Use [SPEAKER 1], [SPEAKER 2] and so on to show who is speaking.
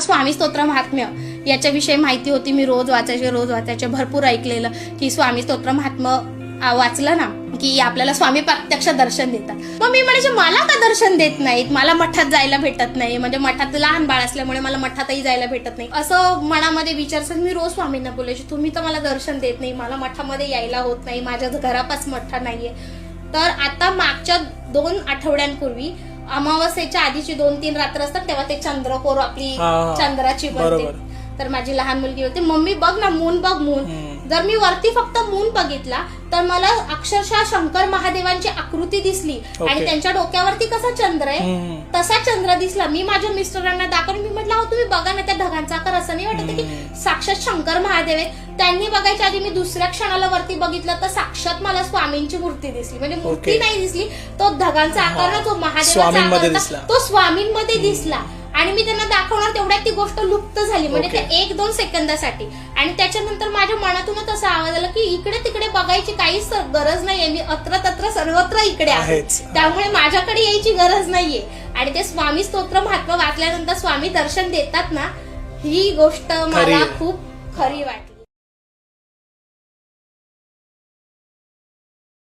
[SPEAKER 1] स्वामी स्तोत्र महात्म्य. याच्याविषयी माहिती होती मी रोज वाचायचे रोज वाचायचे भरपूर ऐकलेलं. की स्वामी स्तोत्र महात्म्य वाचलं ना की आपल्याला स्वामी प्रत्यक्ष दर्शन देतात. मग मी म्हणायचे मला का दर्शन देत नाहीत? मला मठात जायला भेटत नाही. म्हणजे मठात लहान बाळ असल्यामुळे मला मठातही जायला भेटत नाही. असं मनामध्ये विचारसन मी रोज स्वामींना बोलायचे तुम्ही तर मला दर्शन देत नाही. मला मठामध्ये यायला होत नाही. माझ्या घरापास मठा नाहीये. तर आता मागच्या दोन आठवड्यांपूर्वी अमावस्येच्या आधीची दोन तीन रात्र असतात तेव्हा ते चंद्रकोर आपली
[SPEAKER 2] हा, हा.
[SPEAKER 1] चंद्राची
[SPEAKER 2] बरोबर.
[SPEAKER 1] बनते तर माझी लहान मुलगी होती मम्मी बघ ना मून बघ मून. जर मी वरती फक्त मून बघितला तर मला अक्षरशः शंकर महादेवांची आकृती दिसली. आणि त्यांच्या डोक्यावरती कसा चंद्र आहे. तसा चंद्र दिसला. मी माझ्या मिस्टरांना दाखवून मी म्हटलं अहो तुम्ही बघा ना त्या ढगांचा आकार. असं नाही वाटत की. साक्षात शंकर महादेव आहेत. त्यांनी बघायच्या आधी मी दुसऱ्या क्षणाला वरती बघितलं तर साक्षात मला स्वामींची मूर्ती दिसली. म्हणजे मूर्ती. नाही दिसली तो ढगांचा आकार ना महादेवाचा
[SPEAKER 2] स्वामींमध्ये
[SPEAKER 1] आकार तो स्वामींमध्ये दिसला. आणि मी त्यांना दाखवणार ती गोष्ट लुप्त झाली म्हणजे
[SPEAKER 2] ओके.
[SPEAKER 1] ते एक दोन सेकंदासाठी आणि त्याच्यानंतर माझ्या मनातूनच असा आवाज आला की इकडे तिकडे बघायची काहीच गरज नाहीये मी अत्र तत्र सर्वत्र इकडे आहे
[SPEAKER 2] आहेच.
[SPEAKER 1] त्यामुळे माझ्याकडे यायची गरज नाहीये आणि ते स्वामी स्तोत्र महात्मा वाचल्यानंतर स्वामी दर्शन देतात ना ही गोष्ट मला
[SPEAKER 2] आहे.
[SPEAKER 1] खूप खरी वाटली